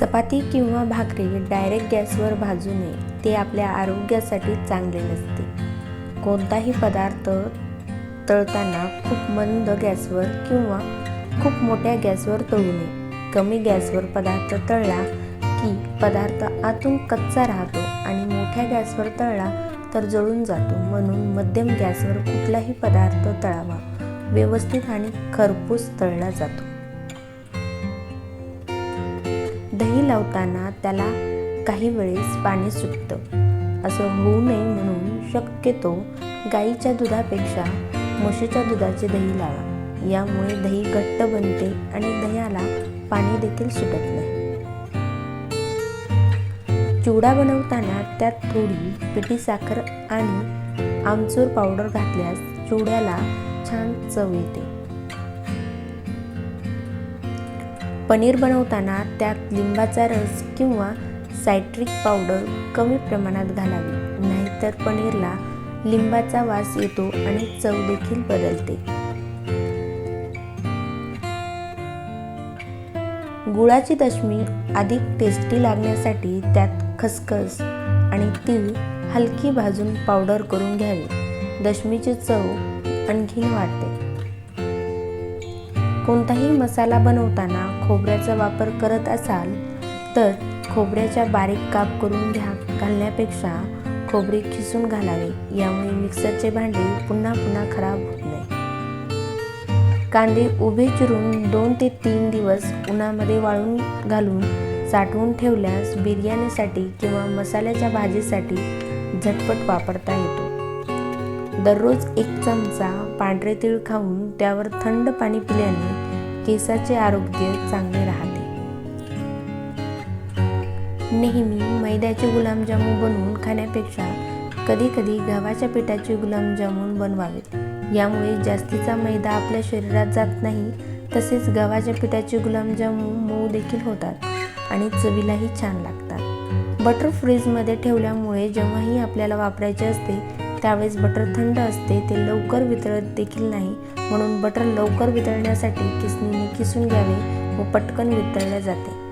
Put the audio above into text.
चपाती किंवा भाकरी डायरेक्ट गॅसवर भाजू नये. ते आपल्या आरोग्यासाठी चांगले नसते. कोणताही पदार्थ तळताना खूप मंद गॅसवर किंवा खूप मोठ्या गॅसवर तळू नये. कमी गॅसवर पदार्थ तळला की पदार्थ आतून कच्चा राहतो आणि मोठ्या गॅसवर तळला तर जळून जातो. म्हणून मध्यम गॅसवर कुठलाही पदार्थ तळावा. व्यवस्थित आणि खरपूस तळला जातो. लावताना त्याला काही वेळेस पाणी सुटतं. असं होऊ नये म्हणून शक्यतो गाईच्या दुधापेक्षा म्हशीच्या दुधाचे दही लावा. यामुळे दही घट्ट बनते आणि दह्याला पाणी देखील सुटत नाही. चिवडा बनवताना त्यात थोडी पिठी साखर आणि आमचूर पावडर घातल्यास चिवड्याला छान चव येते. पनीर बनवताना त्यात लिंबाचा रस किंवा सायट्रिक पावडर कमी प्रमाणात घालावी. नाहीतर पनीरला लिंबाचा वास येतो आणि चव देखील बदलते. गुळाची दशमी अधिक टेस्टी लागण्यासाठी त्यात खसखस आणि तीळ हलकी भाजून पावडर करून घ्यावी. दशमीची चव आणखीन वाढते. कोणताही मसाला बनवताना खोबऱ्याचा वापर करत असाल तर खोबऱ्याच्या बारीक काप करून घ्या. घालण्यापेक्षा खोबरे खिसून घालावे. यामुळे मिक्सरचे भांडे पुन्हा पुन्हा खराब होत नाही. कांदे उभे चिरून दोन ते तीन दिवस उन्हामध्ये वाळून घालून साठवून ठेवल्यास बिर्याणीसाठी किंवा मसाल्याच्या भाजीसाठी झटपट वापरता येतो. दररोज एक चमचा पांढरे तीळ खाऊन त्यावर थंड पाणी पिल्याने केसाचे आरोग्य चांगले राहते. नेहमी मैद्याचे गुलाबजामुन बनवून खाण्यापेक्षा कधीकधी गव्हाच्या पिठाचे गुलाबजामून बनवावेत यामुळे जास्तीचा मैदा आपल्या शरीरात जात नाही तसेच गव्हाच्या पिठाचे गुलाबजामुन मऊ देखील होतात आणि चवीलाही छान लागतात. बटर फ्रीजमध्ये ठेवल्यामुळे जेव्हाही आपल्याला वापरायचे असते त्यावेळेस बटर थंड असते ते लवकर वितळत देखील नाही. म्हणून बटर लवकर वितळण्यासाठी किसणीने किसून घ्यावे व पटकन वितळले जाते.